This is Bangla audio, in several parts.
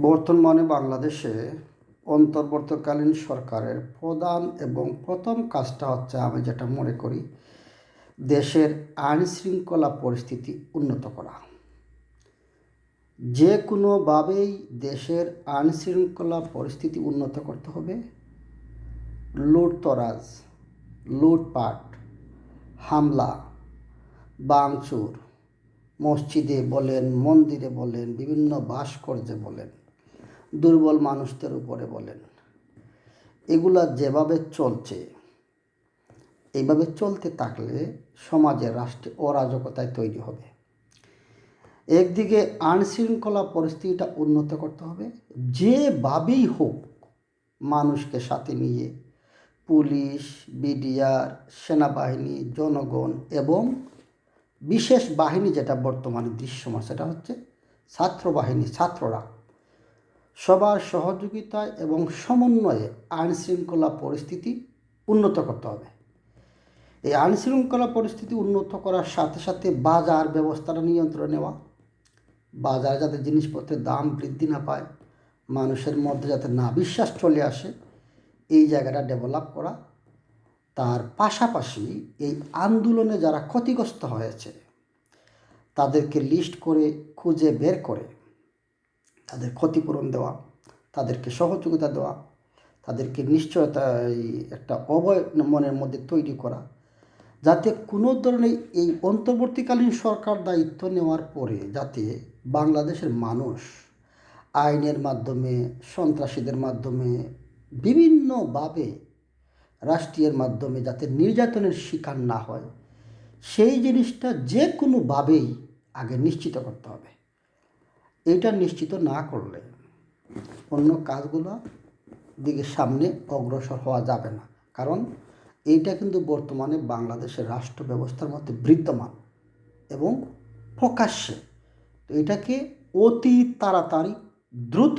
বর্তমানে বাংলাদেশে অন্তর্বর্তকালীন সরকারের প্রধান এবং প্রথম কাজটা হচ্ছে আমি যেটা মনে করি, দেশের আইন শৃঙ্খলা পরিস্থিতি উন্নত করা। যে কোনোভাবেই দেশের আইন শৃঙ্খলা পরিস্থিতি উন্নত করতে হবে, লুটতরাজ, লুটপাট, হামলা, বাংচুর, মসজিদে বলেন, মন্দিরে বলেন, বিভিন্ন ভাস্কর্যে বলেন দুর্বল মানুষদের উপরে বলেন। এগুলা যেভাবে চলছে, এইভাবে চলতে থাকলে সমাজে রাষ্ট্রে অরাজকতায় তৈরি হবে। একদিকে আইনশৃঙ্খলা পরিস্থিতিটা উন্নত করতে হবে। যেভাবেই হোক মানুষকে সাথে নিয়ে পুলিশ, বিডিআর, সেনাবাহিনী, জনগণ এবং বিশেষ বাহিনী যেটা বর্তমানে দৃশ্যমান, সেটা হচ্ছে ছাত্র বাহিনী ছাত্ররা সবার সহযোগিতায় এবং সমন্বয়ে আইনশৃঙ্খলা পরিস্থিতি উন্নত করতে হবে। এই আইনশৃঙ্খলা পরিস্থিতি উন্নত করার সাথে সাথে বাজার ব্যবস্থাটা নিয়ন্ত্রণে নেওয়া, বাজারে যাতে জিনিসপত্রের দাম বৃদ্ধি না পায়, মানুষের মধ্যে যাতে না বিশ্বাস চলে আসে, এই জায়গাটা ডেভেলপ করা। তার পাশাপাশি এই আন্দোলনে যারা ক্ষতিগ্রস্ত হয়েছে, তাদেরকে লিস্ট করে, খুঁজে বের করে তাদের ক্ষতিপূরণ দেওয়া, তাদেরকে সহযোগিতা দেওয়া, তাদেরকে নিশ্চয়তা একটা অভয় মনের মধ্যে তৈরি করা, যাতে কোনো ধরনের এই অন্তর্বর্তীকালীন সরকার দায়িত্ব নেওয়ার পরে যাতে বাংলাদেশের মানুষ আইনের মাধ্যমে, সন্ত্রাসীদের মাধ্যমে বিভিন্নভাবে রাষ্ট্রীয়ের মাধ্যমে যাতে নির্যাতনের শিকার না হয়, সেই জিনিসটা যে কোনোভাবেই আগে নিশ্চিত করতে হবে। এটা নিশ্চিত না করলে অন্য কাজগুলো দিকে সামনে অগ্রসর হওয়া যাবে না। কারণ এইটা কিন্তু বর্তমানে বাংলাদেশের রাষ্ট্র ব্যবস্থার মধ্যে বিদ্যমান এবং প্রকাশ্যে। তো এটাকে অতি তাড়াতাড়ি দ্রুত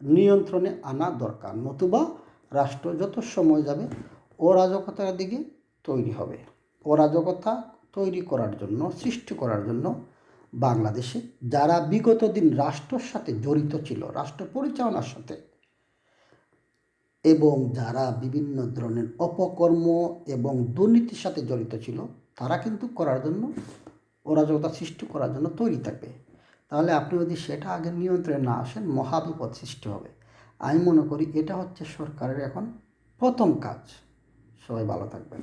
নিয়ন্ত্রণে আনা দরকার, নতুবা রাষ্ট্র যত সময় যাবে অরাজকতার দিকে তৈরি হবে। অরাজকতা তৈরি করার জন্য, সৃষ্টি করার জন্য বাংলাদেশে, যারা বিগত দিন রাষ্ট্রের সাথে জড়িত ছিল, রাষ্ট্র পরিচালনার সাথে, এবং যারা বিভিন্ন ধরনের অপকর্ম এবং দুর্নীতির সাথে জড়িত ছিল, তারা কিন্তু করার জন্য, অরাজকতা সৃষ্টি করার জন্য তৈরি থাকবে। তাহলে আপনি যদি সেটা আগে নিয়ন্ত্রণে না আসেন, মহাবিপদ সৃষ্টি হবে। আমি মনে করি এটা হচ্ছে সরকারের এখন প্রথম কাজ। সবাই ভালো থাকবেন।